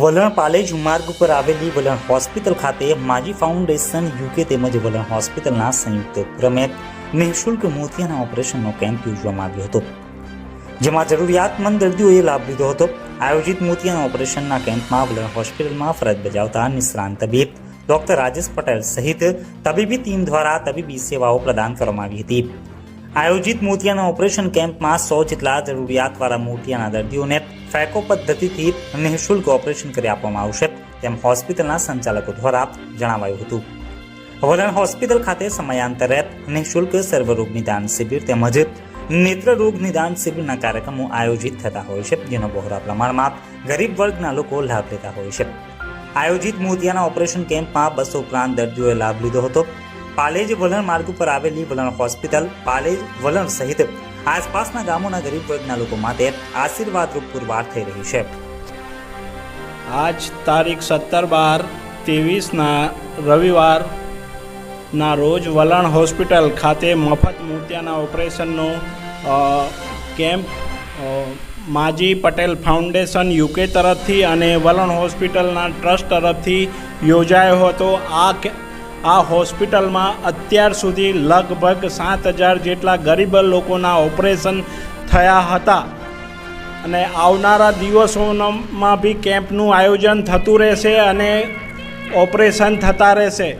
વલણ પાલેજ માર્ગ ઉપર આવેલી વલણ હોસ્પિટલ ખાતે માજી ફાઉન્ડેશન યુકે તેમજ વલણ હોસ્પિટલના સંયુક્ત ઉપક્રમે નિઃશુલ્ક મોતિયાના ઓપરેશનનો કેમ્પ યોજવામાં આવ્યો હતો. જેમાં જરૂરિયાતમંદ દર્દીઓએ લાભ લીધો હતો. આયોજિત મોતિયાના ઓપરેશનના કેમ્પમાં વલણ હોસ્પિટલમાં ફરજ બજાવતા નિષ્ણાંત તબીબ ડોક્ટર રાજેશ પટેલ સહિત તબીબી ટીમ દ્વારા તબીબી સેવાઓ પ્રદાન કરવામાં આવી હતી. આયોજિત મોતિયાના ઓપરેશન કેમ્પમાં સો જેટલા જરૂરિયાતવાળા મોતિયાના દર્દીઓને ફેકો પદ્ધતિથી નિઃશુલ્ક ઓપરેશન કરી આપવામાં આવશે, તેમ હોસ્પિટલના સંચાલકો દ્વારા જણાવાયું હતું. વલણ હોસ્પિટલ ખાતે સમયાંતરે નિઃશુલ્ક સર્વરોગ નિદાન શિબિર તેમજ નેત્રરોગ નિદાન શિબિરના કાર્યક્રમો આયોજિત થતા હોય છે, જેનો બહોળા પ્રમાણમાં ગરીબ વર્ગના લોકો લાભ લેતા હોય છે. આયોજિત મોતિયાના ઓપરેશન કેમ્પમાં બસો ઉપરાંત દર્દીઓએ લાભ લીધો હતો. પાલેજ વલણ માર્ગ ઉપર આવેલી વલણ હોસ્પિટલ, પાલેજ વલણ સહિત આસપાસના ગામોના ગરીબ વર્ગના લોકો માટે આશીર્વાદરૂપ પુરવાર થઈ રહી છે. આજ તારીખ સત્તર બાર ત્રેવીસના રવિવારના રોજ વલણ હોસ્પિટલ ખાતે મફત મોતિયાના ઓપરેશનનો કેમ્પ માજી પટેલ ફાઉન્ડેશન યુકે તરફથી અને વલણ હોસ્પિટલના ટ્રસ્ટ તરફથી યોજાયો હતો. આ આ હોસ્પિટલમાં અત્યાર સુધી લગભગ સાત હજાર જેટલા ગરીબ લોકોના ઓપરેશન થયા હતા. અને આવનારા દિવસોમાં બી કેમ્પનું આયોજન થતું રહેશે અને ઓપરેશન થતા રહેશે.